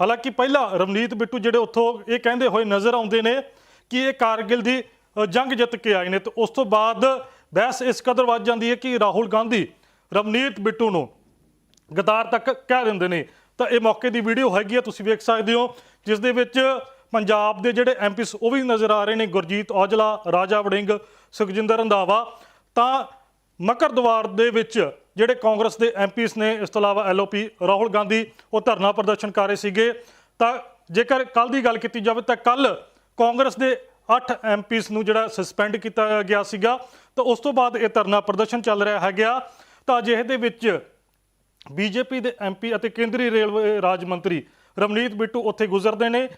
ਹਾਲਾਂਕਿ ਪਹਿਲਾਂ ਰਵਨੀਤ ਬਿੱਟੂ ਜਿਹੜੇ ਉੱਥੋਂ ਇਹ ਕਹਿੰਦੇ ਹੋਏ ਨਜ਼ਰ ਆਉਂਦੇ ਨੇ ਕਿ ਇਹ ਕਾਰਗਿਲ ਦੀ ਜੰਗ ਜਿੱਤ ਕੇ ਆਏ ਨੇ ਤੇ ਉਸ ਤੋਂ ਬਾਅਦ ਬਹਿਸ ਇਸ ਕਦਰ ਵੱਧ ਜਾਂਦੀ ਹੈ ਕਿ ਰਾਹੁਲ ਗਾਂਧੀ ਰਵਨੀਤ ਬਿੱਟੂ ਨੂੰ ਗਦਾਰ ਤੱਕ ਕਹਿ ਦਿੰਦੇ ਨੇ। ਤਾਂ ਇਹ ਮੌਕੇ ਦੀ ਵੀਡੀਓ ਹੈਗੀ ਆ, ਤੁਸੀਂ ਵੇਖ ਸਕਦੇ ਹੋ, ਜਿਸ ਦੇ ਵਿੱਚ ਪੰਜਾਬ ਦੇ ਜਿਹੜੇ ਐਮਪੀਸ ਉਹ ਵੀ ਨਜ਼ਰ ਆ ਰਹੇ ਨੇ, ਗੁਰਜੀਤ ਔਜਲਾ, ਰਾਜਾ ਵੜਿੰਗ, ਸੁਖਜਿੰਦਰ ਰੰਧਾਵਾ। ਤਾਂ ਮਕਰ ਦੇ ਵਿੱਚ ਜਿਹੜੇ ਕਾਂਗਰਸ ਦੇ ਐਮਪੀਸ ਨੇ, ਇਸ ਤੋਂ ਇਲਾਵਾ ਐਲਓਪੀ ਰਾਹੁਲ ਗਾਂਧੀ, ਉਹ ਧਰਨਾ ਪ੍ਰਦਰਸ਼ਨ ਕਰ ਰਹੇ ਸੀਗੇ। ਤਾਂ ਜੇਕਰ ਕੱਲ ਦੀ ਗੱਲ ਕੀਤੀ ਜਾਵੇ, ਤਾਂ ਕੱਲ ਕਾਂਗਰਸ ਦੇ 8 ਐਮਪੀਸ ਨੂੰ ਜਿਹੜਾ ਸਸਪੈਂਡ ਕੀਤਾ ਗਿਆ ਸੀਗਾ, ਤਾਂ ਉਸ ਤੋਂ ਬਾਅਦ ਇਹ ਧਰਨਾ ਪ੍ਰਦਰਸ਼ਨ ਚੱਲ ਰਿਹਾ ਹੈਗਾ। ਤਾਂ ਅਜਿਹੇ ਦੇ ਵਿੱਚ ਬੀਜੇਪੀ ਦੇ ਐਮਪੀ ਅਤੇ ਕੇਂਦਰੀ ਰੇਲਵੇ ਰਾਜ ਮੰਤਰੀ ਰਵਨੀਤ ਬਿੱਟੂ ਉੱਥੇ ਗੁਜ਼ਰਦੇ ਨੇ।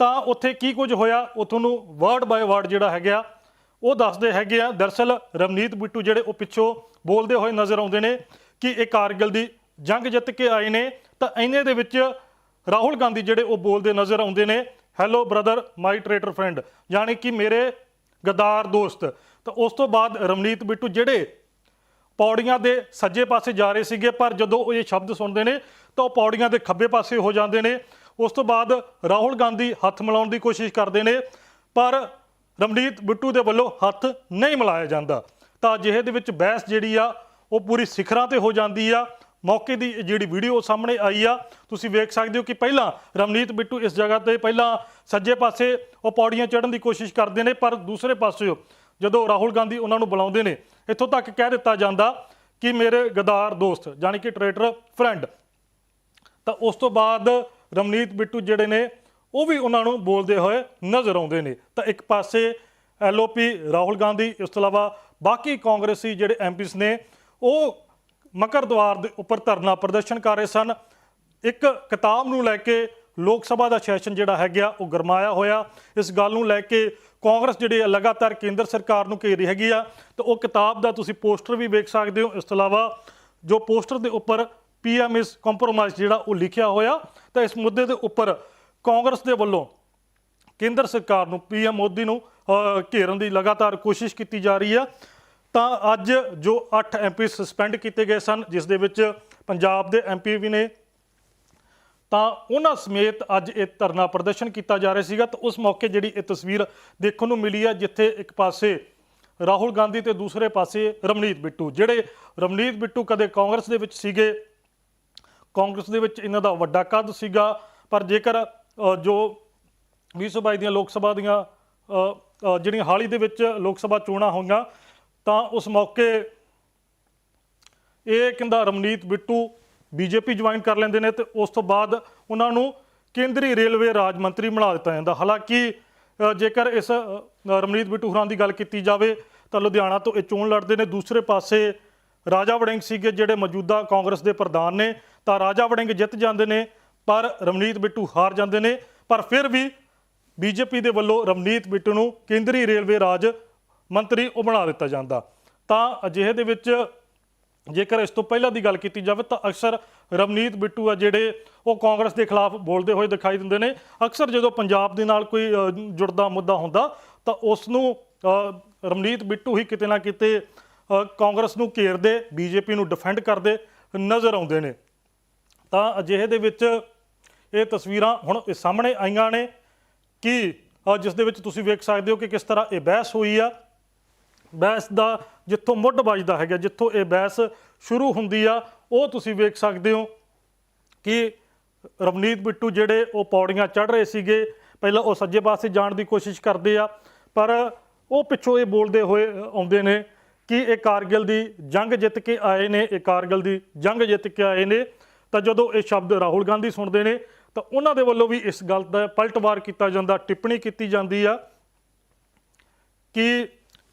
ਤਾਂ ਉੱਥੇ ਕੀ ਕੁਝ ਹੋਇਆ? ਉਹ ਤੁਹਾਨੂੰ ਵਰਡ ਬਾਏ ਵਰਡ ਜਿਹੜਾ ਹੈਗਾ ਉਹ ਦੱਸਦੇ ਹੈਗੇ ਆ, ਦਰਸਲ ਰਵਨੀਤ ਬਿੱਟੂ ਜਿਹੜੇ ਉਹ ਪਿੱਛੋਂ ਬੋਲਦੇ ਹੋਏ ਨਜ਼ਰ ਆਉਂਦੇ ਨੇ ਕਿ ਇਹ ਕਾਰਗਿਲ ਦੀ ਜੰਗ ਜਿੱਤ ਕੇ ਆਏ ਨੇ। ਤਾਂ ਇਹਨੇ ਦੇ ਵਿੱਚ ਰਾਹੁਲ ਗਾਂਧੀ ਜਿਹੜੇ ਉਹ ਬੋਲਦੇ ਨਜ਼ਰ ਆਉਂਦੇ ਨੇ hello brother my traitor friend ਯਾਨੀ ਕਿ ਮੇਰੇ ਗਦਾਰ ਦੋਸਤ। ਤਾਂ ਉਸ ਤੋਂ ਬਾਅਦ ਰਵਨੀਤ ਬਿੱਟੂ ਜਿਹੜੇ ਪੌੜੀਆਂ ਦੇ ਸੱਜੇ ਪਾਸੇ ਜਾ ਰਹੇ ਸੀਗੇ, ਪਰ ਜਦੋਂ ਉਹ ਇਹ ਸ਼ਬਦ ਸੁਣਦੇ ਨੇ, ਤਾਂ ਉਹ ਪੌੜੀਆਂ ਦੇ ਖੱਬੇ ਪਾਸੇ ਹੋ ਜਾਂਦੇ ਨੇ। ਉਸ ਤੋਂ ਬਾਅਦ ਰਾਹੁਲ ਗਾਂਧੀ ਹੱਥ ਮਿਲਾਉਣ ਦੀ ਕੋਸ਼ਿਸ਼ ਕਰਦੇ ਨੇ, ਪਰ ਰਮਨੀਤ ਬਿੱਟੂ ਦੇ ਵੱਲੋਂ ਹੱਥ ਨਹੀਂ ਮਿਲਾਇਆ ਜਾਂਦਾ। ਤਾਂ ਅਜਿਹੇ ਦੇ ਵਿੱਚ ਬਹਿਸ ਜਿਹੜੀ ਆ, ਉਹ ਪੂਰੀ ਸਿਖਰਾਂ ਤੇ ਹੋ ਜਾਂਦੀ ਆ। ਮੌਕੇ ਦੀ ਜਿਹੜੀ ਵੀਡੀਓ ਸਾਹਮਣੇ ਆਈ ਆ। ਤੁਸੀਂ ਵੇਖ ਸਕਦੇ ਹੋ ਕਿ ਪਹਿਲਾਂ ਰਮਨੀਤ ਬਿੱਟੂ ਇਸ ਜਗ੍ਹਾ ਤੇ ਪਹਿਲਾਂ ਸੱਜੇ ਪਾਸੇ ਉਹ ਪੌੜੀਆਂ ਚੜ੍ਹਨ ਦੀ ਕੋਸ਼ਿਸ਼ ਕਰਦੇ ਨੇ, ਪਰ ਦੂਸਰੇ ਪਾਸੇ ਜਦੋਂ ਰਾਹੁਲ ਗਾਂਧੀ ਉਹਨਾਂ ਨੂੰ ਬੁਲਾਉਂਦੇ ਨੇ, ਇੱਥੋਂ ਤੱਕ ਕਹਿ ਦਿੱਤਾ ਜਾਂਦਾ ਕਿ ਮੇਰੇ ਗਦਾਰ ਦੋਸਤ ਯਾਨੀ ਕਿ ਟ੍ਰੇਟਰ ਫਰੈਂਡ। ਤਾਂ ਉਸ ਤੋਂ ਬਾਅਦ ਰਮਨੀਤ ਬਿੱਟੂ ਜਿਹੜੇ ਨੇ ਉਹ ਵੀ ਉਹਨਾਂ ਨੂੰ ਬੋਲਦੇ ਹੋਏ ਨਜ਼ਰ ਆਉਂਦੇ ਨੇ। ਤਾਂ ਇੱਕ ਪਾਸੇ ਐਲਓਪੀ ਰਾਹੁਲ ਗਾਂਧੀ, ਇਸ ਤੋਂ ਇਲਾਵਾ ਬਾਕੀ ਕਾਂਗਰਸੀ ਜਿਹੜੇ ਐਮਪੀਸ ਨੇ, ਉਹ ਮਕਰ ਦਵਾਰ ਦੇ ਉੱਪਰ ਧਰਨਾ ਪ੍ਰਦਰਸ਼ਨ ਕਰ ਰਹੇ ਸਨ। ਇੱਕ ਕਿਤਾਬ ਨੂੰ ਲੈ ਕੇ ਲੋਕ ਸਭਾ ਦਾ ਸੈਸ਼ਨ ਜਿਹੜਾ ਹੈਗਾ, ਉਹ ਗਰਮਾਇਆ ਹੋਇਆ। ਇਸ ਗੱਲ ਨੂੰ ਲੈ ਕੇ ਕਾਂਗਰਸ ਜਿਹੜੀ ਹੈ, ਲਗਾਤਾਰ ਕੇਂਦਰ ਸਰਕਾਰ ਨੂੰ ਘੇਰੀ ਹੈਗੀ ਆ। ਤਾਂ ਉਹ ਕਿਤਾਬ ਦਾ ਤੁਸੀਂ ਪੋਸਟਰ ਵੀ ਵੇਖ ਸਕਦੇ ਹੋ। ਇਸ ਤੋਂ ਇਲਾਵਾ ਜੋ ਪੋਸਟਰ ਦੇ ਉੱਪਰ ਪੀਐਮ ਇਸ ਕੰਪਰੋਮਾਈਜ਼ ਜਿਹੜਾ ਉਹ ਲਿਖਿਆ ਹੋਇਆ, ਤਾਂ ਇਸ ਮੁੱਦੇ ਦੇ ਉੱਪਰ ਕਾਂਗਰਸ ਦੇ ਵੱਲੋਂ ਕੇਂਦਰ ਸਰਕਾਰ ਨੂੰ ਪੀਐਮ ਮੋਦੀ ਨੂੰ ਘੇਰਨ ਦੀ ਲਗਾਤਾਰ ਕੋਸ਼ਿਸ਼ ਕੀਤੀ ਜਾ ਰਹੀ ਹੈ। ਤਾਂ ਅੱਜ ਜੋ 8 ਐਮਪੀ ਸਸਪੈਂਡ ਕੀਤੇ ਗਏ ਸਨ, ਜਿਸ ਦੇ ਵਿੱਚ ਪੰਜਾਬ ਦੇ ਐਮਪੀ ਵੀ ਨੇ, ਤਾਂ ਉਹਨਾਂ ਸਮੇਤ ਅੱਜ ਇਹ ਧਰਨਾ ਪ੍ਰਦਰਸ਼ਨ ਕੀਤਾ ਜਾ ਰਿਹਾ ਸੀਗਾ। ਤਾਂ ਉਸ ਮੌਕੇ ਜਿਹੜੀ ਇਹ ਤਸਵੀਰ ਦੇਖਣ ਨੂੰ ਮਿਲੀ ਹੈ, ਜਿੱਥੇ ਇੱਕ ਪਾਸੇ ਰਾਹੁਲ ਗਾਂਧੀ ਤੇ ਦੂਸਰੇ ਪਾਸੇ ਰਮਨੀਤ ਬਿੱਟੂ। ਜਿਹੜੇ ਰਮਨੀਤ ਬਿੱਟੂ ਕਦੇ ਕਾਂਗਰਸ ਦੇ ਵਿੱਚ ਸੀਗੇ, ਕਾਂਗਰਸ ਦੇ ਵਿੱਚ ਇਹਨਾਂ ਦਾ ਵੱਡਾ ਕੱਦ ਸੀਗਾ, ਪਰ ਜੇਕਰ ਜੋ 2022 ਦੀਆਂ ਲੋਕ ਸਭਾ ਦੀਆਂ ਜਿਹੜੀਆਂ ਹਾਲ ਹੀ ਦੇ ਵਿੱਚ ਲੋਕ ਸਭਾ ਚੋਣਾਂ ਹੋਈਆਂ ਤਾਂ ਉਸ ਮੌਕੇ ਇਹ ਕਹਿੰਦਾ ਰਮਨੀਤ ਬਿੱਟੂ ਬੀਜੇਪੀ ਜੁਆਇਨ ਕਰ ਲੈਂਦੇ ਨੇ ਤੇ ਉਸ ਤੋਂ ਬਾਅਦ ਉਹਨਾਂ ਨੂੰ ਕੇਂਦਰੀ ਰੇਲਵੇ ਰਾਜ ਮੰਤਰੀ ਬਣਾ ਦਿੱਤਾ ਜਾਂਦਾ। ਹਾਲਾਂਕਿ ਜੇਕਰ ਇਸ ਅ, ਰਮਨੀਤ ਬਿੱਟੂ ਹੋਰਾਂ ਦੀ ਗੱਲ ਕੀਤੀ ਜਾਵੇ ਤਾਂ ਲੁਧਿਆਣਾ ਤੋਂ ਇਹ ਚੋਣ ਲੜਦੇ ਨੇ। ਦੂਸਰੇ ਪਾਸੇ ਰਾਜਾ ਵੜਿੰਗ ਸੀਗੇ ਜਿਹੜੇ ਮੌਜੂਦਾ ਕਾਂਗਰਸ ਦੇ ਪ੍ਰਧਾਨ ਨੇ ਤਾਂ ਰਾਜਾ ਵੜਿੰਗ ਜਿੱਤ ਜਾਂਦੇ ਨੇ। ਪਰ ਰਮਨੀਤ ਬਿੱਟੂ ਹਾਰ ਜਾਂਦੇ ਨੇ। ਪਰ ਫਿਰ ਵੀ ਬੀਜੇਪੀ ਦੇ ਵੱਲੋਂ ਰਮਨੀਤ ਬਿੱਟੂ ਨੂੰ ਕੇਂਦਰੀ ਰੇਲਵੇ ਰਾਜ ਮੰਤਰੀ ਉਹ ਬਣਾ ਦਿੱਤਾ ਜਾਂਦਾ। ਤਾਂ ਅਜਿਹੇ ਦੇ ਵਿੱਚ ਜੇਕਰ ਇਸ ਤੋਂ ਪਹਿਲਾਂ ਦੀ ਗੱਲ ਕੀਤੀ ਜਾਵੇ ਤਾਂ ਅਕਸਰ ਰਵਨੀਤ ਬਿੱਟੂ ਆ ਜਿਹੜੇ ਉਹ ਕਾਂਗਰਸ ਦੇ ਖਿਲਾਫ ਬੋਲਦੇ ਹੋਏ ਦਿਖਾਈ ਦਿੰਦੇ ਨੇ। ਅਕਸਰ ਜਦੋਂ ਪੰਜਾਬ ਦੇ ਨਾਲ ਕੋਈ ਜੁੜਦਾ ਮੁੱਦਾ ਹੁੰਦਾ ਤਾਂ ਉਸ ਨੂੰ ਅ, ਰਵਨੀਤ ਬਿੱਟੂ ਹੀ ਕਿਤੇ ਨਾ ਕਿਤੇ ਕਾਂਗਰਸ ਨੂੰ ਘੇਰਦੇ ਬੀਜੇਪੀ ਨੂੰ ਡਿਫੈਂਡ ਕਰਦੇ ਨਜ਼ਰ ਆਉਂਦੇ ਨੇ। ਤਾਂ ਅਜਿਹੇ ਦੇ ਵਿੱਚ ਇਹ ਤਸਵੀਰਾਂ ਹੁਣ ਇਹ ਸਾਹਮਣੇ ਆਈਆਂ ਨੇ ਕਿ ਜਿਸ ਦੇ ਵਿੱਚ ਤੁਸੀਂ ਵੇਖ ਸਕਦੇ ਹੋ ਕਿ ਕਿਸ ਤਰ੍ਹਾਂ ਇਹ ਬਹਿਸ ਹੋਈ ਆ। ਬਹਿਸ ਦਾ ਜਿੱਥੋਂ ਮੁੱਢ ਵੱਜਦਾ ਹੈਗਾ, ਜਿੱਥੋਂ ਇਹ ਬਹਿਸ ਸ਼ੁਰੂ ਹੁੰਦੀ ਆ, ਉਹ ਤੁਸੀਂ ਵੇਖ ਸਕਦੇ ਹੋ ਕਿ ਰਵਨੀਤ ਬਿੱਟੂ ਜਿਹੜੇ ਉਹ ਪੌੜੀਆਂ ਚੜ ਰਹੇ ਸੀਗੇ। ਪਹਿਲਾਂ ਉਹ ਸੱਜੇ ਪਾਸੇ ਜਾਣ ਦੀ ਕੋਸ਼ਿਸ਼ ਕਰਦੇ ਆ, ਪਰ ਉਹ ਪਿੱਛੋਂ ਇਹ ਬੋਲਦੇ ਹੋਏ ਆਉਂਦੇ ਨੇ ਕਿ ਇਹ ਕਾਰਗਿਲ ਦੀ ਜੰਗ ਜਿੱਤ ਕੇ ਆਏ ਨੇ, ਇਹ ਕਾਰਗਿਲ ਦੀ ਜੰਗ ਜਿੱਤ ਕੇ ਆਏ ਨੇ। ਤਾਂ ਜਦੋਂ ਇਹ ਸ਼ਬਦ ਰਾਹੁਲ ਗਾਂਧੀ ਸੁਣਦੇ ਨੇ ਤਾਂ ਉਹਨਾਂ ਦੇ ਵੱਲੋਂ ਵੀ ਇਸ ਗੱਲ ਦਾ ਪਲਟਵਾਰ ਕੀਤਾ ਜਾਂਦਾ, ਟਿੱਪਣੀ ਕੀਤੀ ਜਾਂਦੀ ਆ ਕਿ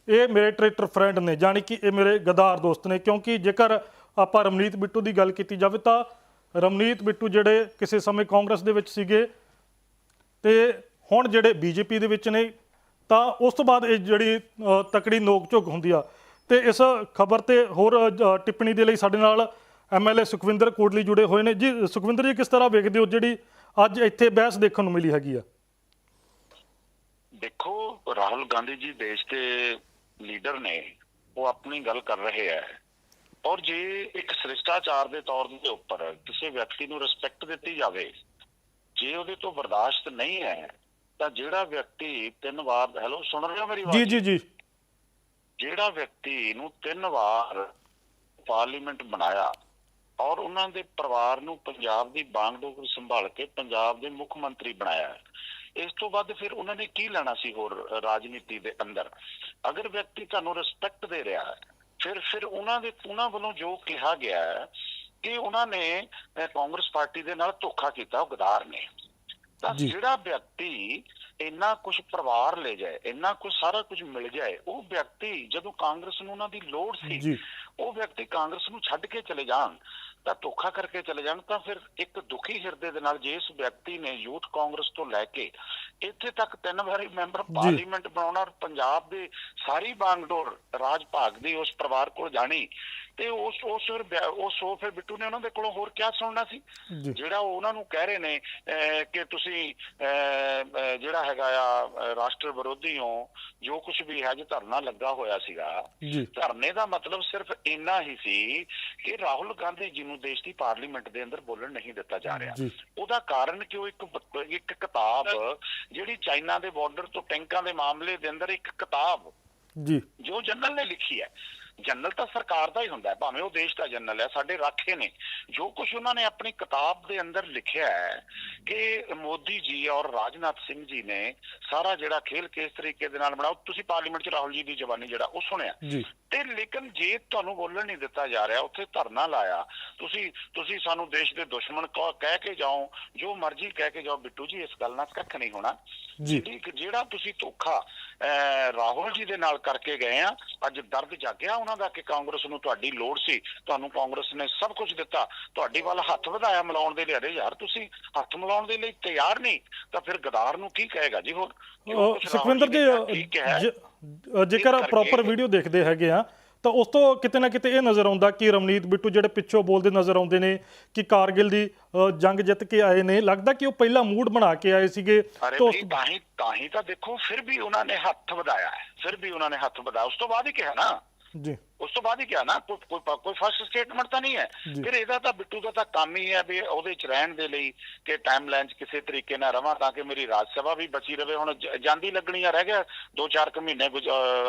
ਇਹ ਮੇਰੇ ਟਰੈਕਟਰ ਫਰੈਂਡ ਨੇ, ਜਾਣੀ ਕਿ ਇਹ ਮੇਰੇ ਗਦਾਰ ਦੋਸਤ ਨੇ, ਕਿਉਂਕਿ ਜੇਕਰ ਆਪਾਂ ਰਮਨੀਤ ਬਿੱਟੂ ਦੀ ਗੱਲ ਕੀਤੀ ਜਾਵੇ ਤਾਂ ਰਮਨੀਤ ਬਿੱਟੂ ਜਿਹੜੇ ਕਿਸੇ ਸਮੇਂ ਕਾਂਗਰਸ ਦੇ ਵਿੱਚ ਸੀਗੇ ਤੇ ਹੁਣ ਜਿਹੜੇ ਬੀਜੇਪੀ ਦੇ ਵਿੱਚ ਨੇ, ਤਾਂ ਉਸ ਤੋਂ ਬਾਅਦ ਇਹ ਜਿਹੜੀ ਤਕੜੀ ਨੋਕ ਝੋਕ ਹੁੰਦੀ ਆ। ਤੇ ਇਸ ਖਬਰ ਤੇ ਹੋਰ ਟਿੱਪਣੀ ਦੇ ਲਈ ਸਾਡੇ ਨਾਲ ਐਮਐਲਏ ਸੁਖਵਿੰਦਰ ਕੋਟਲੀ ਜੁੜੇ ਹੋਏ ਨੇ। ਜੀ ਸੁਖਵਿੰਦਰ ਜੀ ਕਿਸ ਤਰ੍ਹਾਂ ਵੇਖਦੇ ਹੋ ਜਿਹੜੀ ਅੱਜ ਇੱਥੇ ਬਹਿਸ ਦੇਖਣ ਨੂੰ ਮਿਲੀ ਹੈਗੀ ਆ? ਦੇਖੋ ਰਾਹੁਲ ਗਾਂਧੀ ਜੀ ਦੇਸ਼ ਦੇ ਲੀਡਰ ਨੇ ਉਹ ਆਪਣੀ ਗੱਲ ਕਰ ਰਹੇ ਹੈ ਔਰ ਜੇ ਇੱਕ ਸ਼੍ਰਿਸ਼ਟਾਚਾਰ ਦੇ ਤੌਰ ਦੇ ਉੱਪਰ ਕਿਸੇ ਵਿਅਕਤੀ ਨੂੰ ਰਿਸਪੈਕਟ ਦਿੱਤੀ ਜਾਵੇ ਜੇ ਉਹਦੇ ਤੋਂ ਬਰਦਾਸ਼ਤ ਨਹੀਂ ਹੈ ਤਾਂ ਜਿਹੜਾ ਵਿਅਕਤੀ ਤਿੰਨ ਵਾਰ ਹੈਲੋ ਸੁਣ ਰਹੇ ਹੋ ਮੇਰੀ ਜੀ ਆਵਾਜ਼ ਜੀ ਜੀ। ਜਿਹੜਾ ਵਿਅਕਤੀ ਨੂੰ ਤਿੰਨ ਵਾਰ ਪਾਰਲੀਮੈਂਟ ਬਣਾਇਆ ਔਰ ਉਹਨਾਂ ਦੇ ਪਰਿਵਾਰ ਨੂੰ ਪੰਜਾਬ ਦੀ ਬਾਗਡੋਰ ਸੰਭਾਲ ਕੇ ਪੰਜਾਬ ਦੇ ਮੁੱਖ ਮੰਤਰੀ ਬਣਾਇਆ ਇਸ ਤੋਂ ਬਾਅਦ ਫਿਰ ਉਹਨਾਂ ਨੇ ਕੀ ਲੈਣਾ ਸੀ ਹੋਰ ਰਾਜਨੀਤੀ ਦੇ ਅੰਦਰ? ਅਗਰ ਵਿਅਕਤੀ ਤੁਹਾਨੂੰ ਰਿਸਪੈਕਟ ਦੇ ਰਿਹਾ ਹੈ ਫਿਰ ਫਿਰ ਉਹਨਾਂ ਦੇ ਉਹਨਾਂ ਵੱਲੋਂ ਜੋ ਕਿਹਾ ਗਿਆ ਹੈ ਕਿ ਉਹਨਾਂ ਨੇ ਕਾਂਗਰਸ ਪਾਰਟੀ ਦੇ ਨਾਲ ਧੋਖਾ ਕੀਤਾ ਉਹ ਗਦਾਰ ਨੇ। ਤਾਂ। ਜਿਹੜਾ ਵਿਅਕਤੀ ਇੰਨਾ ਕੁਝ ਪਰਿਵਾਰ ਲੈ ਜਾਏ ਇੰਨਾ ਕੁਝ ਸਾਰਾ ਕੁਝ ਮਿਲ ਜਾਏ ਉਹ ਵਿਅਕਤੀ ਜਦੋਂ ਕਾਂਗਰਸ ਨੂੰ ਉਹਨਾਂ ਦੀ ਲੋੜ ਸੀ ਉਹ ਵਿਅਕਤੀ ਕਾਂਗਰਸ ਨੂੰ ਛੱਡ ਕੇ ਚਲੇ ਜਾਣ ਤਾਂ ਧੋਖਾ ਕਰਕੇ ਚਲੇ ਜਾਣ ਤਾਂ ਫਿਰ ਇੱਕ ਦੁਖੀ ਹਿਰਦੇ ਦੇ ਨਾਲ ਜੇ ਇਸ ਵਿਅਕਤੀ ਨੇ ਯੂਥ ਕਾਂਗਰਸ ਤੋਂ ਲੈ ਕੇ ਇੱਥੇ ਤੱਕ ਤਿੰਨ ਵਾਰੀ ਮੈਂਬਰ ਪਾਰਲੀਮੈਂਟ ਬਣਾਉਣਾ ਔਰ ਪੰਜਾਬ ਦੇ ਸਾਰੀ ਬਾਗਡੋਰ ਰਾਜ ਭਾਗ ਦੀ ਉਸ ਪਰਿਵਾਰ ਕੋਲ ਜਾਣੀ ਤੇ ਉਸ ਉਸ ਉਸ ਉਹ ਫਿਰ ਬਿੱਟੂ ਨੇ ਉਹਨਾਂ ਦੇ ਕੋਲੋਂ ਹੋਰ ਕਿਆ ਸੁਣਨਾ ਸੀ? ਜਿਹੜਾ ਉਹ ਉਹਨਾਂ ਨੂੰ ਕਹਿ ਰਹੇ ਨੇ ਕਿ ਤੁਸੀਂ ਜਿਹੜਾ ਹੈਗਾ ਆ ਰਾਸ਼ਟਰ ਵਿਰੋਧੀ ਹੋ ਜੋ ਕੁਝ ਵੀ ਹੈ ਜੋ ਧਰਨਾ ਲੱਗਾ ਹੋਇਆ ਸੀਗਾ। ਧਰਨੇ ਦਾ ਮਤਲਬ ਸਿਰਫ ਇੰਨਾ ਹੀ ਸੀ ਕਿ ਰਾਹੁਲ ਗਾਂਧੀ ਜੀ ਨੂੰ ਦੇਸ਼ ਦੀ ਪਾਰਲੀਮੈਂਟ ਦੇ ਅੰਦਰ ਬੋਲਣ ਨਹੀਂ ਦਿੱਤਾ ਜਾ ਰਿਹਾ। ਉਹਦਾ ਕਾਰਨ ਕਿ ਉਹ ਇੱਕ ਇੱਕ ਕਿਤਾਬ ਜਿਹੜੀ ਚਾਈਨਾ ਦੇ ਬਾਰਡਰ ਤੋਂ ਟੈਂਕਾਂ ਦੇ ਮਾਮਲੇ ਦੇ ਅੰਦਰ ਇੱਕ ਕਿਤਾਬ ਜੀ। ਜੋ ਜਨਰਲ ਨੇ ਲਿਖੀ ਹੈ। ਜਨਰਲ ਤਾਂ ਸਰਕਾਰ ਦਾ ਹੀ ਹੁੰਦਾ ਹੈ ਭਾਵੇਂ ਉਹ ਦੇਸ਼ ਦਾ ਜਨਰਲ ਹੈ ਸਾਡੇ ਰਾਖੇ ਨੇ। ਜੋ ਕੁਝ ਉਹਨਾਂ ਨੇ ਆਪਣੀ ਕਿਤਾਬ ਦੇ ਅੰਦਰ ਲਿਖਿਆ ਹੈ ਕਿ ਮੋਦੀ ਜੀ ਔਰ ਰਾਜਨਾਥ ਸਿੰਘ ਜੀ ਨੇ ਸਾਰਾ ਜਿਹੜਾ ਖੇਲ ਕਿਸ ਤਰੀਕੇ ਦੇ ਨਾਲ ਬਣਾਓ ਤੁਸੀਂ ਪਾਰਲੀਮੈਂਟ 'ਚ ਰਾਹੁਲ ਜੀ ਦੀ ਜ਼ਬਾਨੀ ਜਿਹੜਾ ਉਹ ਸੁਣਿਆ। ਤੇ ਲੇਕਿਨ ਜੇ ਤੁਹਾਨੂੰ ਬੋਲਣ ਨਹੀਂ ਦਿੱਤਾ ਜਾ ਰਿਹਾ ਉੱਥੇ ਧਰਨਾ ਲਾਇਆ ਤੁਸੀਂ ਤੁਸੀਂ ਸਾਨੂੰ ਦੇਸ਼ ਦੇ ਦੁਸ਼ਮਣ ਕਹ- ਕੇ ਜਾਓ ਜੋ ਮਰਜ਼ੀ ਕਹਿ ਕੇ ਜਾਓ ਬਿੱਟੂ ਜੀ ਇਸ ਗੱਲ ਨਾਲ ਕੱਖ ਨਹੀਂ ਹੋਣਾ। ਜੀ। ਜਿਹੜਾ ਤੁਸੀਂ ਧੋਖਾ ਰਾਹੁਲ ਜੀ ਦੇ ਨਾਲ ਕਰਕੇ ਗਏ ਆ ਅੱਜ ਦਰਦ ਜਾਗਿਆ ਉਹਨਾਂ ਦਾ ਕਿ ਕਾਂਗਰਸ ਨੂੰ ਤੁਹਾਡੀ ਲੋੜ ਸੀ ਤੁਹਾਨੂੰ ਕਾਂਗਰਸ ਨੇ ਸਭ ਕੁਝ ਦਿੱਤਾ। ਤੁਹਾਡੇ ਵੱਲ ਹੱਥ ਵਧਾਇਆ ਮਿਲਾਉਣ ਦੇ ਲਈ। ਅਰੇ ਯਾਰ ਤੁਸੀਂ ਹੱਥ ਮਿਲਾਉਣ ਦੇ ਲਈ ਤਿਆਰ ਨਹੀਂ ਤਾਂ ਫਿਰ ਗਦਾਰ ਨੂੰ ਕੀ ਕਹੇਗਾ ਜੀ ਹੋਰ? ਸੁਖਵਿੰਦਰ ਜੀ ਜੇਕਰ ਪ੍ਰੋਪਰ ਵੀਡੀਓ ਦੇਖਦੇ ਹੈਗੇ ਆ ਤਾਂ ਉਸ ਤੋਂ ਕਿਤੇ ਨਾ ਕਿਤੇ ਇਹ ਨਜ਼ਰ ਆਉਂਦਾ ਕਿ ਰਮਨੀਤ ਬਿੱਟੂ ਜਿਹੜੇ ਪਿੱਛੋਂ ਬੋਲਦੇ ਨਜ਼ਰ ਆਉਂਦੇ ਨੇ ਕਿ ਕਾਰਗਿਲ ਦੀ ਜੰਗ ਜਿੱਤ ਕੇ ਆਏ ਨੇ। ਲੱਗਦਾ ਕਿ ਉਹ ਪਹਿਲਾਂ ਮੂਡ ਬਣਾ ਕੇ ਆਏ ਸੀਗੇ ਤਾਂ ਤਾਂ ਹੀ ਤਾਂ ਹੀ ਤਾਂ ਦੇਖੋ ਫਿਰ ਵੀ ਉਹਨਾਂ ਨੇ ਹੱਥ ਵਧਾਇਆ ਫਿਰ ਵੀ ਉਹਨਾਂ ਨੇ ਹੱਥ ਵਧਾਇਆ। ਉਸ ਤੋਂ ਬਾਅਦ ਹੀ ਕਿਹਾ ਨਾ। ਜੀ ਉਸ ਤੋਂ ਬਾਅਦ ਹੀ ਕਿਹਾ ਨਾ ਕੋਈ ਕੋਈ ਫਸਟ ਸਟੇਟਮੈਂਟ ਤਾਂ ਨਹੀਂ ਹੈ। ਫਿਰ ਇਹਦਾ ਤਾਂ ਬਿੱਟੂ ਦਾ ਤਾਂ ਕੰਮ ਹੀ ਹੈ ਵੀ ਉਹਦੇ ਚ ਰਹਿਣ ਦੇ ਲਈ ਕਿ ਟਾਈਮ ਲਾਈਨ ਚ ਕਿਸੇ ਤਰੀਕੇ ਨਾਲ ਰਵਾਂ ਤਾਂ ਕਿ ਮੇਰੀ ਰਾਜ ਸਭਾ ਵੀ ਬਚੀ ਰਵੇ। ਹੁਣ ਜਾਂਦੀ ਲੱਗਣੀ ਆ ਰਹਿ ਗਿਆ 2-4 ਕੁ ਮਹੀਨੇ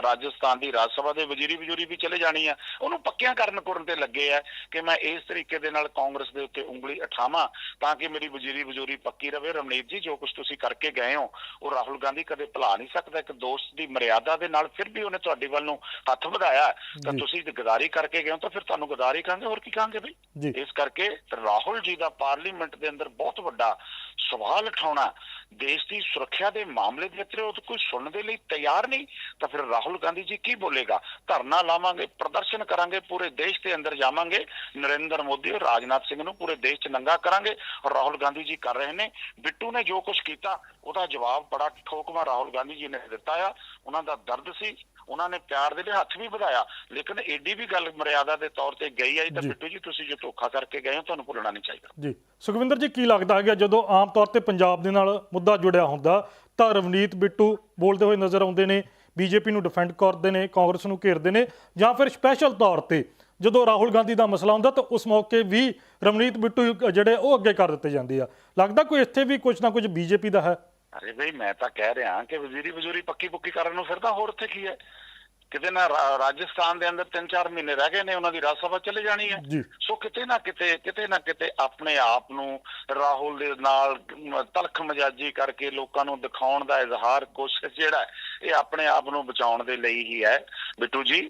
ਰਾਜਸਥਾਨ ਦੀ ਰਾਜ ਸਭਾ ਦੇ ਵਜ਼ੀਰੀ ਵਜ਼ੂਰੀ ਵੀ ਚਲੇ ਜਾਣੀ ਆ। ਉਹਨੂੰ ਪੱਕਿਆਂ ਕਰਨ ਕਰਨ ਤੇ ਲੱਗੇ ਆ ਕਿ ਮੈਂ ਇਸ ਤਰੀਕੇ ਦੇ ਨਾਲ ਕਾਂਗਰਸ ਦੇ ਉੱਤੇ ਉਂਗਲੀ ਉਠਾਵਾਂ ਤਾਂ ਕਿ ਮੇਰੀ ਵਜ਼ੀਰੀ ਵਜ਼ੂਰੀ ਪੱਕੀ ਰਵੇ। ਰਮਨੀਤ ਜੀ ਜੋ ਕੁਝ ਤੁਸੀਂ ਕਰਕੇ ਗਏ ਹੋ ਉਹ ਰਾਹੁਲ ਗਾਂਧੀ ਕਦੇ ਭੁਲਾ ਨਹੀਂ ਸਕਦਾ। ਇੱਕ ਦੋਸਤ ਦੀ ਮਰਿਆਦਾ ਦੇ ਨਾਲ ਫਿਰ ਵੀ ਉਹਨੇ ਤੁਹਾਡੇ ਵੱਲ ਨੂੰ ਹੱਥ ਵਧਾਇਆ। ਤਾਂ। ਤੁਸੀਂ ਤੇ ਗਦਾਰੀ ਕਰਕੇ ਗਏ ਹੋ ਤਾਂ ਫਿਰ ਤੁਹਾਨੂੰ ਗਦਾਰੀ ਕਹਾਂਗੇ ਹੋਰ ਕੀ ਕਹਾਂਗੇ ਬਈ? ਇਸ ਕਰਕੇ ਰਾਹੁਲ ਜੀ ਦਾ ਪਾਰਲੀਮੈਂਟ ਦੇ ਅੰਦਰ ਬਹੁਤ ਵੱਡਾ ਸਵਾਲ ਉਠਾਉਣਾ ਦੇਸ਼ ਦੀ ਸੁਰੱਖਿਆ ਦੇ ਮਾਮਲੇ ਦੇ ਵਿੱਚ ਉਹ ਕੋਈ ਸੁਣਨ ਦੇ ਲਈ ਤਿਆਰ ਨਹੀਂ ਤਾਂ ਫਿਰ ਰਾਹੁਲ ਗਾਂਧੀ ਜੀ ਕੀ ਬੋਲੇਗਾ? ਧਰਨਾ ਲਾਵਾਂਗੇ ਪ੍ਰਦਰਸ਼ਨ ਕਰਾਂਗੇ ਪੂਰੇ ਦੇਸ਼ ਦੇ ਅੰਦਰ ਜਾਵਾਂਗੇ ਨਰਿੰਦਰ ਮੋਦੀ ਔਰ ਰਾਜਨਾਥ ਸਿੰਘ ਨੂੰ ਪੂਰੇ ਦੇਸ਼ 'ਚ ਨੰਗਾ ਕਰਾਂਗੇ ਔਰ ਰਾਹੁਲ ਗਾਂਧੀ ਜੀ ਕਰ ਰਹੇ ਨੇ। ਬਿੱਟੂ ਨੇ ਜੋ ਕੁਝ ਕੀਤਾ ਉਹਦਾ ਜਵਾਬ ਬੜਾ ਠੋਕਵਾ ਰਾਹੁਲ ਗਾਂਧੀ ਜੀ ਨੇ ਦਿੱਤਾ ਆ ਉਹਨਾਂ ਦਾ ਦਰਦ ਸੀ। ਉਹਨਾਂ ਨੇ ਪਿਆਰ ਦੇ ਲਈ ਹੱਥ ਵੀ ਵਧਾਇਆ। ਲੇਕਿਨ ਏਡੀ ਵੀ ਗੱਲ ਮਰਿਆਦਾ ਦੇ ਤੌਰ ਤੇ ਗਈ ਆਈ ਤਾਂ। ਬਿੱਟੂ ਜੀ ਤੁਸੀਂ ਜੋ ਧੋਖਾ ਕਰਕੇ ਗਏ ਹੋ ਤੁਹਾਨੂੰ ਭੁੱਲਣਾ ਨਹੀਂ ਚਾਹੀਦਾ। ਜੀ। ਸੁਖਵਿੰਦਰ ਜੀ ਕੀ ਲੱਗਦਾ ਹੈਗਾ ਜਦੋਂ ਆਮ ਤੌਰ ਤੇ ਪੰਜਾਬ ਦੇ ਨਾਲ ਮੁੱਦਾ ਜੁੜਿਆ ਹੁੰਦਾ ਤਾਂ ਰਵਨੀਤ ਬਿੱਟੂ ਬੋਲਦੇ ਹੋਏ ਨਜ਼ਰ ਆਉਂਦੇ ਨੇ ਬੀਜੇਪੀ ਨੂੰ ਡਿਫੈਂਡ ਕਰਦੇ ਨੇ ਕਾਂਗਰਸ ਨੂੰ ਘੇਰਦੇ ਨੇ ਜਾਂ ਫਿਰ ਸਪੈਸ਼ਲ ਤੌਰ ਤੇ ਜਦੋਂ ਰਾਹੁਲ ਗਾਂਧੀ ਦਾ ਮਸਲਾ ਹੁੰਦਾ ਤਾਂ ਉਸ ਮੌਕੇ ਵੀ ਰਵਨੀਤ ਬਿੱਟੂ ਜਿਹੜੇ ਉਹ ਅੱਗੇ ਕਰ ਦਿੱਤੇ ਜਾਂਦੇ ਆ। ਲੱਗਦਾ ਕੋਈ ਇੱਥੇ ਵੀ ਕੁਝ ਨਾ ਕੁਝ ਬੀਜੇਪੀ ਦਾ ਹੈ? ਅਰੇ ਬਈ ਮੈਂ ਤਾਂ ਕਹਿ ਰਿਹਾ ਕਿ ਵਜ਼ੀਰੀ ਵਜ਼ੂਰੀ ਪੱਕੀ ਪੁੱਕੀ ਕਰਨ ਨੂੰ ਫਿਰਦਾ ਹੋਰ ਉੱਥੇ ਕੀ ਹੈ? ਕਿਤੇ ਨਾ ਰਾਜਸਥਾਨ ਦੇ ਅੰਦਰ 3-4 ਮਹੀਨੇ ਰਹਿ ਗਏ ਨੇ ਉਹਨਾਂ ਦੀ ਰਾਜ ਸਭਾ ਚਲੇ ਜਾਣੀ ਹੈ। ਸੋ ਕਿਤੇ ਨਾ ਕਿਤੇ ਕਿਤੇ ਨਾ ਕਿਤੇ ਆਪਣੇ ਆਪ ਨੂੰ ਰਾਹੁਲ ਦੇ ਨਾਲ ਤਲਖ ਮਜਾਜੀ ਕਰਕੇ ਲੋਕਾਂ ਨੂੰ ਦਿਖਾਉਣ ਦਾ ਇਜ਼ਹਾਰ ਕੋਸ਼ਿਸ਼ ਜਿਹੜਾ ਇਹ ਆਪਣੇ ਆਪ ਨੂੰ ਬਚਾਉਣ ਦੇ ਲਈ ਹੀ ਹੈ। ਬਿੱਟੂ ਜੀ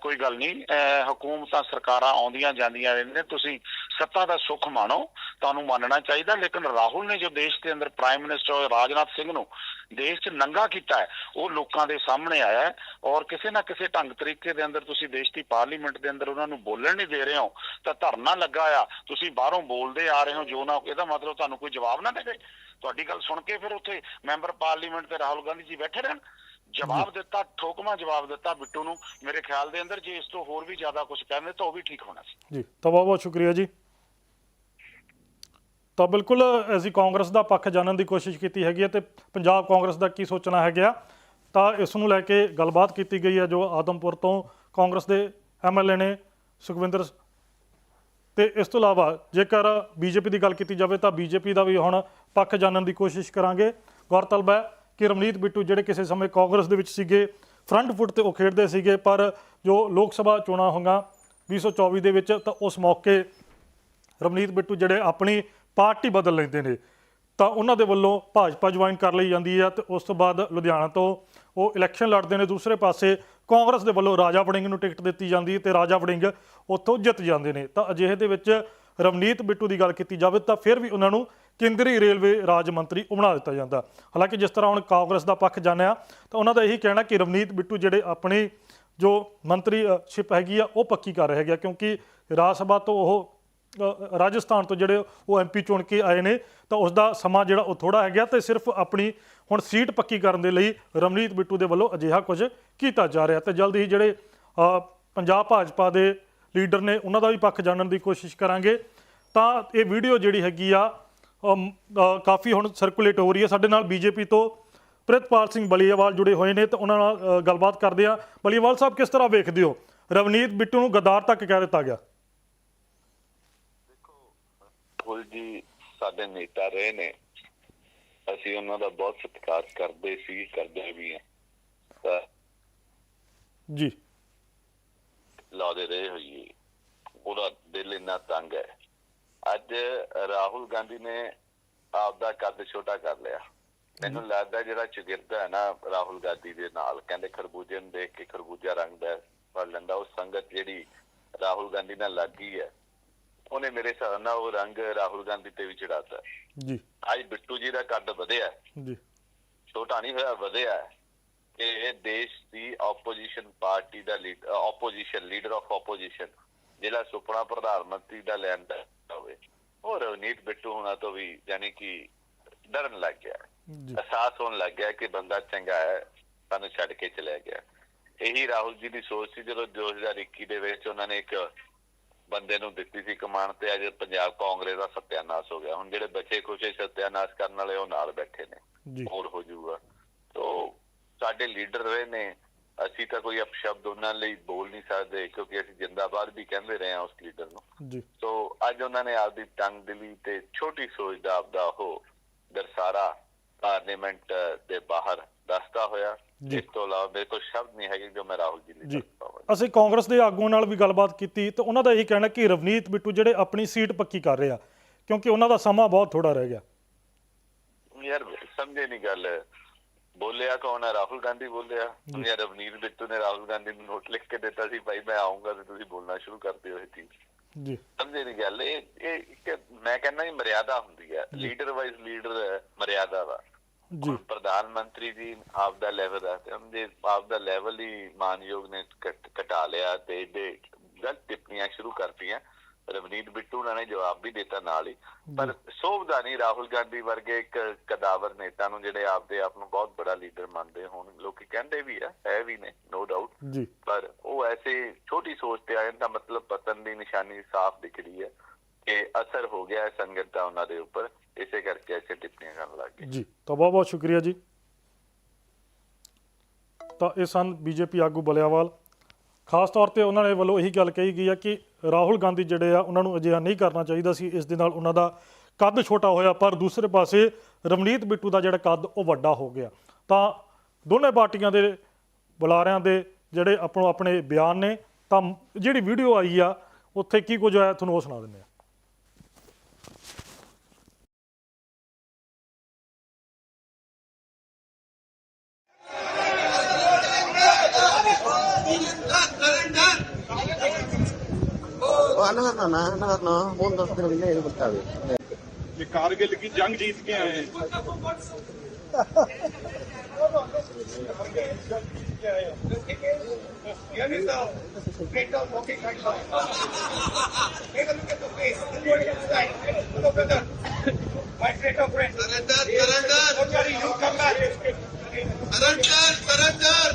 ਕੋਈ ਗੱਲ ਨਹੀਂ ਹਕੂਮਤਾਂ ਸਰਕਾਰਾਂ ਆਉਂਦੀਆਂ ਜਾਂਦੀਆਂ ਰਹਿੰਦੀਆਂ ਤੁਸੀਂ ਸੱਤਾ ਦਾ ਸੁੱਖ ਮਾਣੋ ਤੁਹਾਨੂੰ ਮੰਨਣਾ ਚਾਹੀਦਾ ਲੇਕਿਨ ਰਾਹੁਲ ਨੇ ਜੋ ਦੇਸ਼ ਦੇ ਅੰਦਰ ਪ੍ਰਾਈਮ ਮਿਨਿਸਟਰ ਰਾਜਨਾਥ ਸਿੰਘ ਨੂੰ ਦੇਸ਼ 'ਚ ਨੰਗਾ ਕੀਤਾ ਹੈ ਉਹ ਲੋਕਾਂ ਦੇ ਸਾਹਮਣੇ ਆਇਆ ਹੈ ਔਰ ਕਿਸੇ ਨਾ ਕਿਸੇ ਢੰਗ ਤਰੀਕੇ ਦੇ ਅੰਦਰ ਤੁਸੀਂ ਦੇਸ਼ ਦੀ ਪਾਰਲੀਮੈਂਟ ਦੇ ਅੰਦਰ ਉਹਨਾਂ ਨੂੰ ਬੋਲਣ ਨਹੀਂ ਦੇ ਰਹੇ ਹੋ ਤਾਂ ਧਰਨਾ ਲੱਗਾ ਆ ਤੁਸੀਂ ਬਾਹਰੋਂ ਬੋਲਦੇ ਆ ਰਹੇ ਹੋ ਜੋ ਨਾ ਇਹਦਾ ਮਤਲਬ ਤੁਹਾਨੂੰ ਕੋਈ ਜਵਾਬ ਨਾ ਦੇਵੇ। ਤੁਹਾਡੀ ਗੱਲ ਸੁਣ ਕੇ ਫਿਰ ਉੱਥੇ ਮੈਂਬਰ ਪਾਰਲੀਮੈਂਟ ਤੇ ਰਾਹੁਲ ਗਾਂਧੀ ਜੀ ਬੈਠੇ ਰਹਿਣ। ਜਵਾਬ ਦਿੱਤਾ ਠੋਕਮਾ ਜਵਾਬ ਦਿੱਤਾ ਬਿੱਟੂ ਨੂੰ। ਮੇਰੇ ਖਿਆਲ ਦੇ ਅੰਦਰ ਜੇ ਇਸ ਤੋਂ ਹੋਰ ਵੀ ਜ਼ਿਆਦਾ ਕੁਝ ਕਹਿੰਦੇ ਤਾਂ ਉਹ ਵੀ ਠੀਕ ਹੋਣਾ ਸੀ। ਜੀ ਤਾਂ ਬਹੁਤ ਬਹੁਤ ਸ਼ੁਕਰੀਆ ਜੀ। ਤਾਂ ਬਿਲਕੁਲ ਅਸੀਂ ਕਾਂਗਰਸ ਦਾ ਪੱਖ ਜਾਣਨ ਦੀ ਕੋਸ਼ਿਸ਼ ਕੀਤੀ ਹੈਗੀ ਹੈ ਤੇ ਪੰਜਾਬ ਕਾਂਗਰਸ ਦਾ ਕੀ ਸੋਚਣਾ ਹੈਗਾ ਤਾਂ ਇਸ ਨੂੰ ਲੈ ਕੇ ਗੱਲਬਾਤ ਕੀਤੀ ਗਈ ਹੈ ਜੋ ਆਦਮਪੁਰ ਤੋਂ ਕਾਂਗਰਸ ਦੇ ਐਮਐਲਏ ਨੇ, ਸੁਖਵਿੰਦਰ ਤੇ ਇਸ ਤੋਂ ਇਲਾਵਾ ਜੇਕਰ ਬੀਜੇਪੀ ਦੀ ਗੱਲ ਕੀਤੀ ਜਾਵੇ ਤਾਂ ਬੀਜੇਪੀ ਦਾ ਵੀ ਹੁਣ ਪੱਖ ਜਾਣਨ ਦੀ ਕੋਸ਼ਿਸ਼ ਕਰਾਂਗੇ। ਗੌਰਤਲਬ ਹੈ ਕਿ ਰਮਨੀਤ ਬਿੱਟੂ ਜਿਹੜੇ ਕਿਸੇ ਸਮੇਂ ਕਾਂਗਰਸ ਦੇ ਵਿੱਚ ਸੀਗੇ, ਫਰੰਟ ਫੁੱਟ ਤੇ ਉਹ ਖੇਡਦੇ ਸੀਗੇ, ਪਰ ਜੋ ਲੋਕ ਸਭਾ ਚੋਣਾਂ ਹੋਈਆਂ 2024 ਦੇ ਵਿੱਚ ਤਾਂ ਉਸ ਮੌਕੇ ਰਮਨੀਤ ਬਿੱਟੂ ਜਿਹੜੇ ਆਪਣੀ ਪਾਰਟੀ ਬਦਲ ਲੈਂਦੇ ਨੇ। ਤਾਂ ਉਹਨਾਂ ਦੇ ਵੱਲੋਂ ਭਾਜਪਾ ਜੁਆਇਨ ਕਰ ਲਈ ਜਾਂਦੀ ਹੈ ਤੇ ਉਸ ਤੋਂ ਬਾਅਦ ਲੁਧਿਆਣਾ ਤੋਂ ਉਹ ਇਲੈਕਸ਼ਨ ਲੜਦੇ ਨੇ। ਦੂਸਰੇ ਪਾਸੇ ਕਾਂਗਰਸ ਦੇ ਵੱਲੋਂ ਰਾਜਾ ਵੜਿੰਗ ਨੂੰ ਟਿਕਟ ਦਿੱਤੀ ਜਾਂਦੀ ਹੈ ਤੇ ਰਾਜਾ ਵੜਿੰਗ ਉੱਥੋਂ ਜਿੱਤ ਜਾਂਦੇ ਨੇ। ਤਾਂ ਅਜਿਹੇ ਦੇ ਵਿੱਚ ਰਵਨੀਤ ਬਿੱਟੂ ਦੀ ਗੱਲ ਕੀਤੀ ਜਾਵੇ ਤਾਂ ਫਿਰ ਵੀ ਉਹਨਾਂ ਨੂੰ ਕੇਂਦਰੀ ਰੇਲਵੇ ਰਾਜ ਮੰਤਰੀ ਉਹ ਬਣਾ ਦਿੱਤਾ ਜਾਂਦਾ। ਹਾਲਾਂਕਿ ਜਿਸ ਤਰ੍ਹਾਂ ਹੁਣ ਕਾਂਗਰਸ ਦਾ ਪੱਖ ਜਾਣਿਆ, ਤਾਂ ਉਹਨਾਂ ਦਾ ਇਹੀ ਕਹਿਣਾ ਕਿ ਰਵਨੀਤ ਬਿੱਟੂ ਜਿਹੜੇ ਆਪਣੀ ਜੋ ਮੰਤਰੀ ਸ਼ਿਪ ਹੈਗੀ ਆ, ਉਹ ਪੱਕੀ ਕਰ ਰਹੇ ਹੈਗੇ ਆ ਕਿਉਂਕਿ ਰਾਜ ਸਭਾ ਤੋਂ ਉਹ ਰਾਜਸਥਾਨ ਤੋਂ ਜਿਹੜੇ ਉਹ ਐਮਪੀ ਚੁਣ ਕੇ ਆਏ ਨੇ, ਤਾਂ ਉਸ ਦਾ ਸਮਾਂ ਜਿਹੜਾ ਉਹ ਥੋੜਾ ਹੈਗਾ ਤੇ ਸਿਰਫ ਆਪਣੀ ਹੁਣ ਸੀਟ ਪੱਕੀ ਕਰਨ ਦੇ ਲਈ ਰਮਨੀਤ ਬਿੱਟੂ ਦੇ ਵੱਲੋਂ ਅਜਿਹਾ ਕੁਝ ਕੀਤਾ ਜਾ ਰਿਹਾ ਤੇ ਜਲਦ ਹੀ ਜਿਹੜੇ ਪੰਜਾਬ ਭਾਜਪਾ ਦੇ ਲੀਡਰ ਨੇ ਉਹਨਾਂ ਦਾ ਵੀ ਪੱਖ ਜਾਣਨ ਦੀ ਕੋਸ਼ਿਸ਼ ਕਰਾਂਗੇ। ਤਾਂ ਇਹ ਵੀਡੀਓ ਜਿਹੜੀ ਹੈਗੀ ਆ ਕਾਫੀ ਹੁਣ ਸਰਕੂਲੇਟ ਹੋ ਰਹੀ ਹੈ। ਸਾਡੇ ਨਾਲ ਬੀਜੇਪੀ ਤੋਂ ਪ੍ਰਿਤਪਾਲ ਸਿੰਘ ਬਲੀਆਵਾਲ ਜੁੜੇ ਹੋਏ ਨੇ ਤੇ ਉਹਨਾਂ ਨਾਲ ਗੱਲਬਾਤ ਕਰਦੇ ਆ। ਬਲੀਆਵਾਲ ਸਾਹਿਬ, ਕਿਸ ਤਰ੍ਹਾਂ ਵੇਖਦੇ ਹੋ? ਰਵਨੀਤ ਬਿੱਟੂ ਨੂੰ ਗਦਾਰ ਤੱਕ ਕਹਿ ਦਿੱਤਾ ਗਿਆ। ਰਾਹੁਲ ਜੀ ਸਾਡੇ ਨੇਤਾ ਰਹੇ ਨੇ। ਅਸੀਂ ਉਹਨਾਂ ਦਾ ਬਹੁਤ ਸਤਿਕਾਰ ਕਰਦੇ ਸੀ ਕਰਦੇ ਵੀ ਤਾਂ ਜੀ। ਲਾਦੇ ਰਹੇ ਹੋਈਏ। ਉਹਦਾ ਦਿਲ ਇੰਨਾ ਤੰਗ ਹੈ। ਅੱਜ ਰਾਹੁਲ ਗਾਂਧੀ ਨੇ ਆਪਦਾ ਕੱਦ ਛੋਟਾ ਕਰ ਲਿਆ। ਮੈਨੂੰ ਲੱਗਦਾ ਜਿਹੜਾ ਚੁਗਿਰਦਾ ਹੈ ਨਾ ਰਾਹੁਲ ਗਾਂਧੀ ਦੇ ਨਾਲ ਕਹਿੰਦੇ ਖਰਬੂਜੇ ਨੂੰ ਦੇਖ ਕੇ ਖਰਬੂਜਾ ਰੰਗਦਾ ਪਰ ਲੰਦਾ। ਉਹ ਸੰਗਤ ਜਿਹੜੀ ਰਾਹੁਲ ਗਾਂਧੀ ਨਾਲ ਲੱਗ ਹੈ ਉਹਨੇ ਮੇਰੇ ਹਿਸਾਬ ਨਾਲ ਉਹ ਰੰਗ ਰਾਹੁਲ ਗਾਂਧੀ ਤੇ ਵੀ ਚੜਾਤਾ ਜੀ। ਅੱਜ ਬਿੱਟੂ ਜੀ ਦਾ ਕੱਦ ਵਧਿਆ। ਜੀ। ਛੋਟਾ ਨਹੀਂ ਹੋਇਆ ਵਧਿਆ। ਕਿ ਇਹ ਦੇਸ਼ ਦੀ opposition party the leader opposition leader of opposition ਜਿਹੜਾ ਸੁਪਨਾ ਪ੍ਰਧਾਨ ਮੰਤਰੀ ਦਾ ਲੈਣ ਦਾ ਹੋਵੇ। ਉਹ ਰਵਨੀਤ ਬਿੱਟੂ ਹੋਣਾ ਤੋਂ ਵੀ ਯਾਨੀ ਕਿ ਡਰਨ ਲੱਗ ਗਿਆ। ਅਹਿਸਾਸ ਹੋਣ ਲੱਗ ਗਿਆ ਕਿ ਬੰਦਾ ਚੰਗਾ ਹੈ ਸਾਨੂੰ ਛੱਡ ਕੇ ਚਲਾ ਗਿਆ। ਇਹੀ ਰਾਹੁਲ ਜੀ ਦੀ ਸੋਚ ਸੀ ਜਦੋਂ 2021 ਦੇ ਵਿੱਚ ਉਹਨਾਂ ਨੇ ਇੱਕ ਬੰਦੇ ਨੂੰ ਦਿੱਤੀ ਸੀ ਕਮਾਨ ਤੇ ਅੱਜ ਪੰਜਾਬ ਕਾਂਗਰਸ ਦਾ ਸੱਤਿਆਨਾਸ਼ ਹੋ ਗਿਆ। ਹੁਣ ਜਿਹੜੇ ਬੱਚੇ ਖੁਸ਼ੇ ਸੱਤਿਆਨਾਸ਼ ਕਰਨ ਵਾਲੇ ਉਹ ਨਾਲ ਬੈਠੇ ਨੇ। ਹੋਰ ਹੋ ਜਾਊਗਾ। ਤੋ ਸਾਡੇ ਲੀਡਰ ਰਹੇ ਨੇ। ਅਸੀਂ ਤਾਂ ਕੋਈ ਅਪਸ਼ਬਦ ਉਹਨਾਂ ਲਈ ਬੋਲ ਨਹੀਂ ਸਕਦੇ ਕਿਉਂਕਿ ਅਸੀਂ ਜਿੰਦਾਬਾਦ ਵੀ ਕਹਿੰਦੇ ਰਹੇ ਹਾਂ ਉਸ ਲੀਡਰ ਨੂੰ। ਜੀ। ਸੋ ਅੱਜ ਉਹਨਾਂ ਨੇ ਆਪਦੀ ਤੰਗ ਦਿਲੀ ਤੇ ਛੋਟੀ ਸੋਚ ਦਾ ਆਪਦਾ ਉਹ ਦਰਸਾਰਾ ਪਾਰਲੀਮੈਂਟ ਦੇ ਬਾਹਰ ਦੱਸਦਾ ਹੋਇਆ। ਜੀ। ਇਸ ਤੋਂ ਇਲਾਵਾ ਮੇਰੇ ਕੋਲ ਸ਼ਬਦ ਨਹੀਂ ਹੈਗੇ ਜੋ ਮੈਂ ਰਾਹੁਲ ਜੀ ਲਈ ਜੀ। ਦੱਸ ਪਾਵਾਂ ਅਸੀਂ ਕਾਂਗਰਸ ਦੇ ਆਗੂਆਂ ਨਾਲ ਵੀ ਗੱਲਬਾਤ ਕੀਤੀ ਤੇ ਉਹਨਾਂ ਦਾ ਇਹੀ ਕਹਿਣਾ ਕਿ ਰਵਨੀਤ ਬਿੱਟੂ ਜਿਹੜੇ ਆਪਣੀ ਸੀਟ ਪੱਕੀ ਕਰ ਰਹੇ ਆ ਕਿਉਂਕਿ ਉਹਨਾਂ ਦਾ ਸਮਾਂ ਬਹੁਤ ਥੋੜਾ ਰਹਿ ਗਿਆ। ਯਾਰ ਸਮਝੇ ਨਹੀਂ ਗੱਲ। ਬੋਲਿਆ ਕੌਣ ਹੈ ਰਾਹੁਲ ਗਾਂਧੀ ਬੋਲਿਆ। ਹੁਣ ਯਾਰ ਰਵਨੀਤ ਬਿੱਟੂ ਨੇ ਰਾਹੁਲ ਗਾਂਧੀ ਨੂੰ ਨੋਟ ਲਿਖ ਕੇ ਦਿੱਤਾ ਸੀ ਭਾਈ ਮੈਂ ਆਉਂਗਾ ਤੇ ਤੁਸੀਂ ਬੋਲਣਾ ਸ਼ੁਰੂ ਕਰ ਦਿਓ ਇਹ ਚੀਜ਼। ਜੀ। ਸਮਝੇ ਨਹੀਂ ਗੱਲ। ਇਹ ਇਹ ਇੱਕ ਮੈਂ ਕਹਿੰਦਾ ਇਹ ਮਰਿਆਦਾ ਹੁੰਦੀ ਹੈ ਲੀਡਰ ਵਾਈਜ਼ ਲੀਡਰ ਮਰਿਆਦਾ ਵਾ। ਜੀ। ਪ੍ਰਧਾਨ ਮੰਤਰੀ ਜੀ ਆਪ ਦਾ ਲੈਵਲ ਹੈ ਤੇ ਉਹਦੇ ਆਪ ਦਾ ਲੈਵਲ ਹੀ ਮਾਨਯੋਗ ਨੇ ਘਟ- ਲਿਆ ਤੇ ਇਹਦੇ ਗਲਤ ਟਿੱਪਣੀਆਂ ਸ਼ੁਰੂ ਕਰਤੀਆਂ। ਰਵਨੀਤ ਬਿੱਟੂ ਨੇ ਜਵਾਬ ਵੀ ਦਿੱਤਾ ਨਾਲ ਹੀ। ਪਰ ਸੋਭਦਾ ਨਹੀਂ ਰਾਹੁਲ ਗਾਂਧੀ ਵਰਗੇ ਇੱਕ ਕਦਾਵਰ ਨੇਤਾ ਨੂੰ ਜਿਹੜੇ ਆਪਦੇ ਆਪ ਨੂੰ ਬਹੁਤ ਬੜਾ ਲੀਡਰ ਮੰਨਦੇ ਹੋਣ। ਲੋਕੀ ਕਹਿੰਦੇ ਵੀ ਆ ਹੈ ਵੀ ਨੇ ਨੋ ਡਾਊਟ ਜੀ। ਪਰ ਉਹ ਐਸੇ ਛੋਟੀ ਸੋਚ ਤੇ ਆਏ ਤਾਂ ਮਤਲਬ ਪਤਨ ਦੀ ਨਿਸ਼ਾਨੀ ਸਾਫ਼ ਦਿਖ ਰਹੀ ਹੈ। ਕਿ ਅਸਰ ਹੋ ਗਿਆ ਹੈ ਸੰਗਤ ਦਾ ਉਹਨਾਂ ਦੇ ਉੱਪਰ, ਇਸੇ ਕਰਕੇ ਐਸੇ ਟਿੱਪਣੀਆਂ ਕਰਨ ਲੱਗ ਗਏ। ਜੀ, ਤਾਂ ਬਹੁਤ ਬਹੁਤ ਸ਼ੁਕਰੀਆ ਜੀ। ਤਾਂ ਇਹ ਸਨ ਬੀਜੇਪੀ ਆਗੂ ਬਲਿਆਵਾਲ। ਖਾਸ ਤੌਰ ਤੇ ਉਹਨਾਂ ਨੇ ਵੱਲੋਂ ਇਹੀ ਗੱਲ ਕਹੀ ਗਈ ਆ ਕਿ ਰਾਹੁਲ ਗਾਂਧੀ ਜਿਹੜੇ ਆ, ਉਹਨਾਂ ਨੂੰ ਅਜਿਹਾ ਨਹੀਂ ਕਰਨਾ ਚਾਹੀਦਾ ਸੀ। ਇਸ ਦੇ ਨਾਲ ਉਹਨਾਂ ਦਾ ਕੱਦ ਛੋਟਾ ਹੋਇਆ, ਪਰ ਦੂਸਰੇ ਪਾਸੇ ਰਮਨੀਤ ਬਿੱਟੂ ਦਾ ਜਿਹੜਾ ਕੱਦ, ਉਹ ਵੱਡਾ ਹੋ ਗਿਆ। ਤਾਂ ਦੋਨੇ ਪਾਰਟੀਆਂ ਦੇ ਬੁਲਾਰਿਆਂ ਦੇ ਜਿਹੜੇ ਆਪਣੋ ਆਪਣੇ ਬਿਆਨ ਨੇ, ਤਾਂ ਜਿਹੜੀ ਵੀਡੀਓ ਆਈ ਆ, ਉੱਥੇ ਕੀ ਕੁਝ ਆਇਆ ਤੁਹਾਨੂੰ ਉਹ ਸੁਣਾ ਦਿੰਦੇ ਆ। ना ना अनहर ना बोल दस दिन ये बता दे ये कारगिल की जंग जीत के आए हैं। Surrender! Surrender surrender!